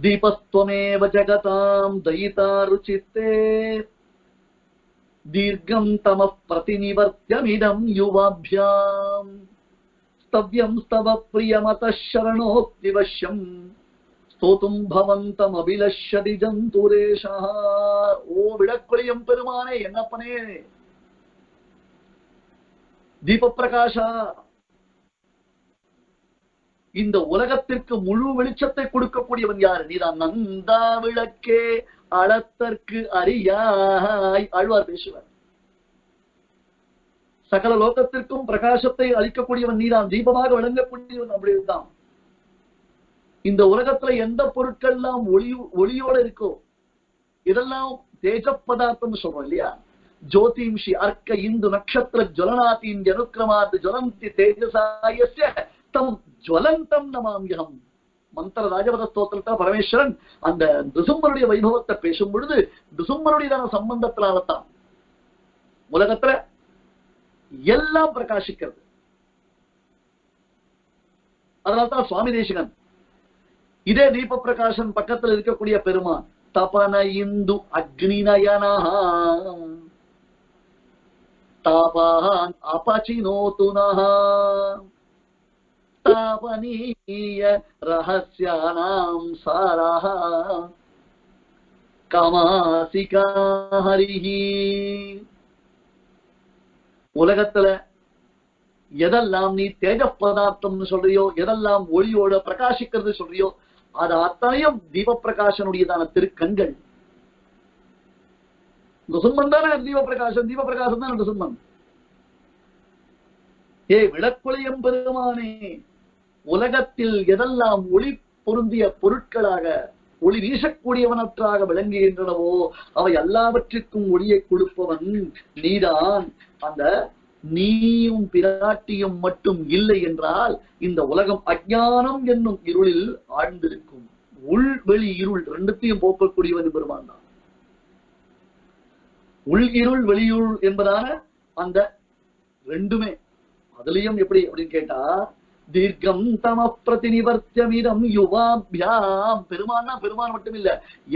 दीपस्त्वमेव जगतां दयितारुचित्ते। दीर्घं तमः प्रतिनिवर्त्यमिदं युवाभ्याम् स्तव्यं स्तव प्रियमतः शरणोऽप्तिवश्यम् स्तोतुं भवन्तमभिलष्यति जन्तुरेशः। ओ विडक्कुलियं பெருமானே என்னப்பனே दीपप्रकाश இந்த உலகத்திற்கு முழு வெளிச்சத்தை கொடுக்கக்கூடியவன் யாரு? நீதான் நந்தா விளக்கே அளத்தற்கு அறியாய் ஆழ்வார் பேசுவார். சகல லோகத்திற்கும் பிரகாசத்தை அளிக்கக்கூடியவன் நீதான். தீபமாக விளங்கக்கூடியவன் அப்படிதான் இந்த உலகத்துல எந்த பொருட்கள்லாம் ஒளி ஒளியோட இருக்கோ இதெல்லாம் தேஜ பதார்த்தம் சொல்றோம் இல்லையா? ஜோதிம்ஷி அர்க்க இந்து நட்சத்திர ஜுவலனாதீன் ஜனுக்கிரமாத் ஜுவலந்தி தேஜசாயஸ்ய தம் ஜுவலந்தம் நமாமியகம். மந்திர ராஜபத ஸ்தோத்திரத்துல பரமேஸ்வரன் அந்த திசும்பருடைய வைபவத்தை பேசும் பொழுது திசும்பருடையதான சம்பந்தத்தினால்தான் உலகத்துல எல்லாம் பிரகாசிக்கிறது. அதனால்தான் சுவாமி தேசிகன் இதே தீப பிரகாசன் பக்கத்துல இருக்கக்கூடிய பெருமான் தபன இந்து அக்னி நயனா தாபான் அபச்சினோதுனः தாபனீய रहस्यानां सारः। கமாசிகா ஹரிஹி உலகத்துல எதெல்லாம் நீ தேஜ பதார்த்தம்னு சொல்றியோ எதெல்லாம் ஒளியோட பிரகாசிக்கிறது சொல்றியோ அது அத்தனையும் தீப பிரகாசனுடையதான திருக்கண்கள் நுசும்மன் தானே தீப பிரகாசம் தீப பிரகாசம் தான் நுசும்மன் ஏ விளக்குளியம் பெருமானே உலகத்தில் எதெல்லாம் ஒளி பொருந்திய பொருட்களாக ஒளி வீசக்கூடியவனற்றாக விளங்குகின்றனவோ அவை எல்லாவற்றிற்கும் ஒளியை கொடுப்பவன் நீதான். அந்த நீயும் பிராட்டியும் மட்டும் இல்லை என்றால் இந்த உலகம் அஜானம் என்னும் இருளில் ஆழ்ந்திருக்கும். உள் வெளி இருள் ரெண்டுத்தையும் போக்கக்கூடியவன் பெருமான் தான். உள் இருள் வெளியுள் என்பதான அந்த ரெண்டுமே. அதுலயும் எப்படி அப்படின்னு கேட்டா தீர்க்கம் தம பிரதிநிவர்த்தியமிதம் யுவாபியாம். பெருமானா பெருமான் மட்டும் இல்ல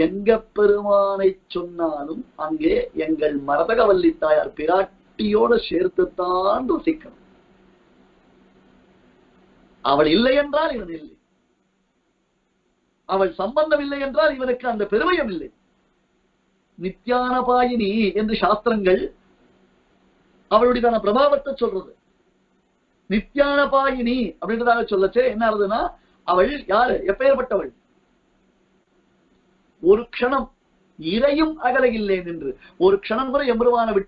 எங்க பெருமானை சொன்னாலும் அங்கே எங்கள் மரதகவல்லி தாயார் பிராட்டியோட சேர்த்துத்தான் ருசிக்கணும் அவள் இல்லை என்றால் இவன் இல்லை. அவள் சம்பந்தம் இல்லை என்றால் இவனுக்கு அந்த பெருமையும் இல்லை. நித்யானபாயினி என்று சாஸ்திரங்கள் அவளுடையதான பிரபாவத்தை சொல்றது. நித்யானபாயினி அப்படின்றதாக சொல்லச்சே என்ன ஆகுதுன்னா அவள் யாரு? எப்பேற்பட்டவள்? ஒரு க்ஷணம். இறையும் அகல இல்லை நின்று ஒரு க்ஷணம் கூட எம்பெருமான விட்டு